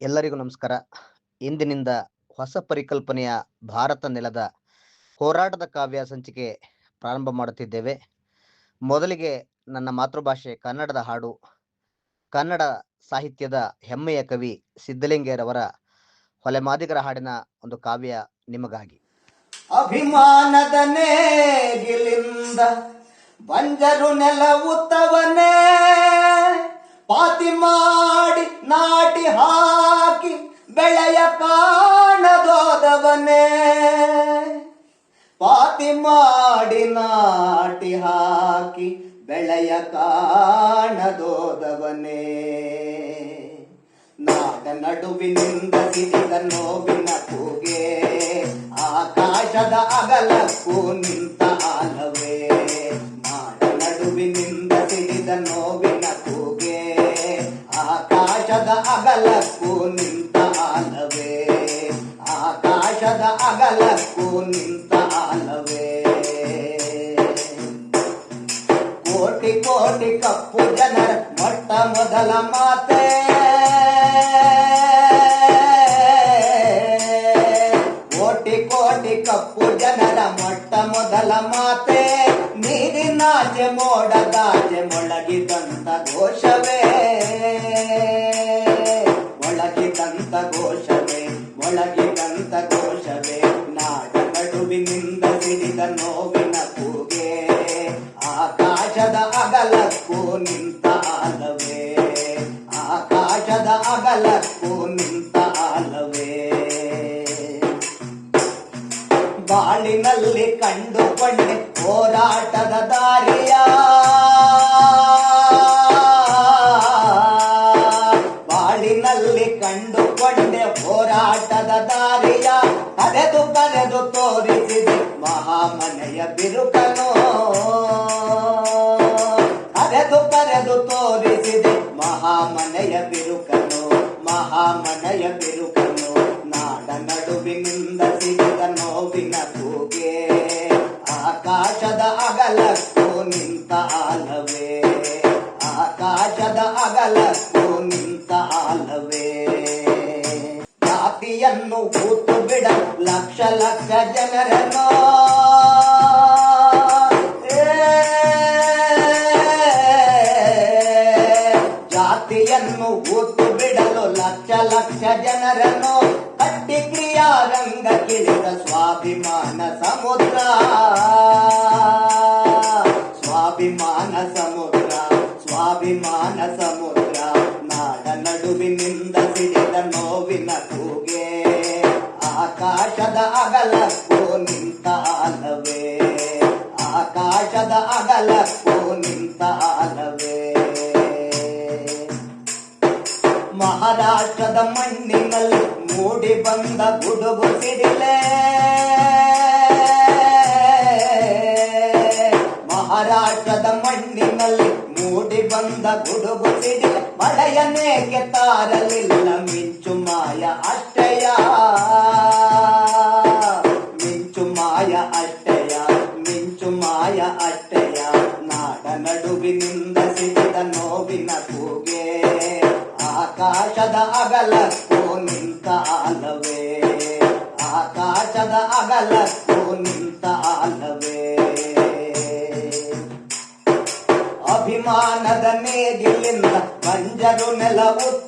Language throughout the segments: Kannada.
ಎಲ್ಲರಿಗೂ ನಮಸ್ಕಾರ. ಇಂದಿನಿಂದ ಹೊಸ ಪರಿಕಲ್ಪನೆಯ ಭಾರತ ನೆಲದ ಹೋರಾಟದ ಕಾವ್ಯ ಸಂಚಿಕೆ ಪ್ರಾರಂಭ ಮಾಡುತ್ತಿದ್ದೇವೆ. ಮೊದಲಿಗೆ ನನ್ನ ಮಾತೃಭಾಷೆ ಕನ್ನಡದ ಹಾಡು. ಕನ್ನಡ ಸಾಹಿತ್ಯದ ಹೆಮ್ಮೆಯ ಕವಿ ಸಿದ್ದಲಿಂಗೇರವರ ಹೊಲೆಮಾದಿಗರ ಹಾಡಿನ ಒಂದು ಕಾವ್ಯ ನಿಮಗಾಗಿ. ಅಭಿಮಾನದ ನೇಗಿಲಿಂದ ಬಂಜರು ನೆಲವುತ್ತವನೇ ಪಾತಿ ಮಾಡಿ ಬೆಳೆಯ ಕಾಣದೋದವನೇ. ಪಾತಿ ಮಾಡಿ ನಾಟಿ ಹಾಕಿ ಬೆಳೆಯ ಕಾಣದೋದವನೇ. ನಾಡ ನಡುವಿನಿಂದ ಸಿಡಿದ ನೋವಿನ ಕೂಗೆ, ಆಕಾಶದ ಅಗಲಕ್ಕೂ ನಿಂತ ಆಲವೇ ಅಗಲಕ್ಕೂ ನಿಂತ ಆಲವೇ ಆಕಾಶದ ಅಗಲಕ್ಕೂ ನಿಂತ ಆಲವೇ ಕೋಟಿ ಕೋಟಿ ಕಪ್ಪು ಜನರ ಮೊಟ್ಟ ಮೊದಲ ಮಾತೆ ಕೋಟಿ ಕೋಟಿ ಕಪ್ಪು ಜನರ ಮೊಟ್ಟ ಮೊದಲ ಮಾತೆ ನೀರಿನಾಚೆ ಮೋಡದಾಚೆ ಮೊಳಗಿದಂತ ಘೋಷವೇ ಮೊಳಗಿದಂತ ಘೋಷವೇ ಮೊಳಗಿದಂತ ಘೋಷವೇ ನಾಡ ನಡುವಿನಿಂದ ಸಿಡಿದ ನೋವಿನ ಕೂಗೆ, ಆಕಾಶದ ಅಗಲಕ್ಕೂ ನಿಂತ ಆಕಾಶದ ಅಗಲಕ್ಕೂ ನಿಂತ ಆಲವೇ. ಬಾಳಿನಲ್ಲಿ ಕಂಡುಕೊಂಡೆ ಹೋರಾಟದ ದಾರಿಯ ಕಂಡುಕೊಂಡೆ ಹೋರಾಟದ ದಾರಿಯ ಕರೆದು ಕರೆದು ತೋರಿಸಿದೆ ಮಹಾಮನೆಯ ಬಿರುಕನು. ಕರೆದು ಕರೆದು ತೋರಿಸಿದೆ ಮಹಾಮನೆಯ ಬಿರುಕನು ಮಹಾಮನೆಯ ಬಿರುಕನು. ನಾಡ ನಡುವಿನಿಂದ ಸಿಗದ ನೋವಿನ ಕೂಗೆ ಆಕಾಶದ ಅಗಲಕ್ಕೂ ನಿಂತ ಆಲವೇ. ಆಕಾಶದ ಅಗಲಕ್ಕೂ ಜಾತಿಯನ್ನು ಕೂತು ಬಿಡ ಲಕ್ಷ ಲಕ್ಷ ಜನರನ್ನು ಜಾತಿಯನ್ನು ಕೂತು ಬಿಡಲು ಲಕ್ಷ ಲಕ್ಷ ಜನರನ್ನು ಕಟ್ಟಿ ಕ್ರಿಯಾರಂಗ ಕಿಳಿದ ಸ್ವಾಭಿಮಾನ ಸಮುದ್ರ ಸ್ವಾಭಿಮಾನ ಸಮುದ್ರ ಸ್ವಾಭಿಮಾನ ಸಮುದ್ರ ಆಕಾಶದ ಅಗಲಕ್ಕೂ ನಿಂತಾಲವೇ. ಆಕಾಶದ ಅಗಲಕ್ಕೂ ನಿಂತಾಲವೇ. ಮಹಾರಾಷ್ಟ್ರದ ಮಣ್ಣಿನಲ್ಲಿ ಮೂಡಿ ಬಂದ ಗುಡುಗು ಸಿಡಿಲೆ. ಮಹಾರಾಷ್ಟ್ರದ ಮಣ್ಣಿನಲ್ಲಿ ಮೂಡಿ ಬಂದ ಗುಡುಗು ಸಿಡಿಲೆ. ಮಳೆಯನ್ನೇಕೆ ತಾರಲಿಲ್ಲ ಮಿಂಚು ಮಾಯ ಅಷ್ಟಯ? ನಡುವಿನಿಂದ ಸಿಗದ ನೋವಿನ ಕೂಗೆ, ಆಕಾಶದ ಅಗಲಕ್ಕೂ ನಿಂತ ಆಲವೇ ಆಕಾಶದ ಅಗಲಕ್ಕೂ ನಿಂತ ಆಲವೇ ಅಭಿಮಾನದ ನೇಗಿಲಿಂದ ಬಂಜರು ನೆಲವುತ್ತವನೇ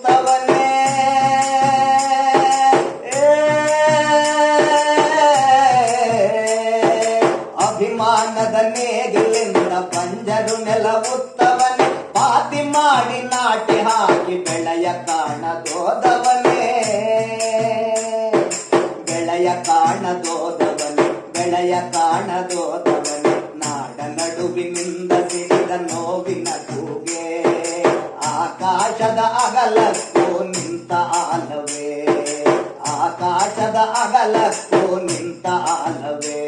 ಮಾಡಿ ನಾಟಿ ಹಾಕಿ ಬೆಳೆಯ ಕಾಣದೋದವನೇ. ಬೆಳೆಯ ಕಾಣದೋದವನೇ ಬೆಳೆಯ ಕಾಣದೋದವನೇ. ನಾಡ ನಡುವಿನಿಂದ ಸಿಡಿದ ನೋವಿನ ಕೂಗೆ, ಆಕಾಶದ ಅಗಲಕ್ಕೂ ನಿಂತ ಆಲವೇ. ಆಕಾಶದ ಅಗಲಕ್ಕೂ ನಿಂತ ಆಲವೇ.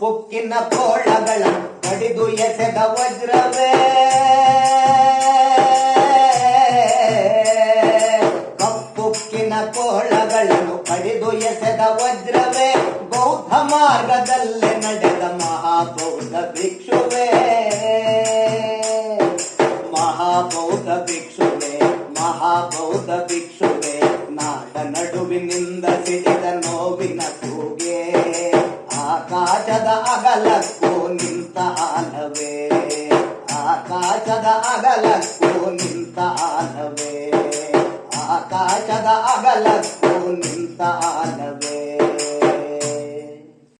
ಪುಕ್ಕಿನ ಕೋಳಗಳ ಕಡಿದು ಎಸೆದ ವಜ್ರವೇ. ಮಾರ್ಗದಲ್ಲಿ ನಡೆದ ಮಹಾಬೌದ್ಧ ಭಿಕ್ಷುವೇ. ಮಹಾಬೌದ್ಧ ಭಿಕ್ಷುವೆ ಮಹಾ ಆ ಬೌದ್ಧ ಭಿಕ್ಷುವೆ, ನಾಡ ನಡುವಿನಿಂದ ಸಿಡಿದ ನೋವಿನ ಕೂಗೆ. ಆಕಾಶದ ಅಗಲಕ್ಕೂ ನಿಂತ ಆಲವೇ ಆಕಾಶದ ಅಗಲಕ್ಕೂ ನಿಂತ ಆಲವೇ ಆಕಾಶದ ಅಗಲಕ್ಕೂ ನಿಂತ ಆಲವೇ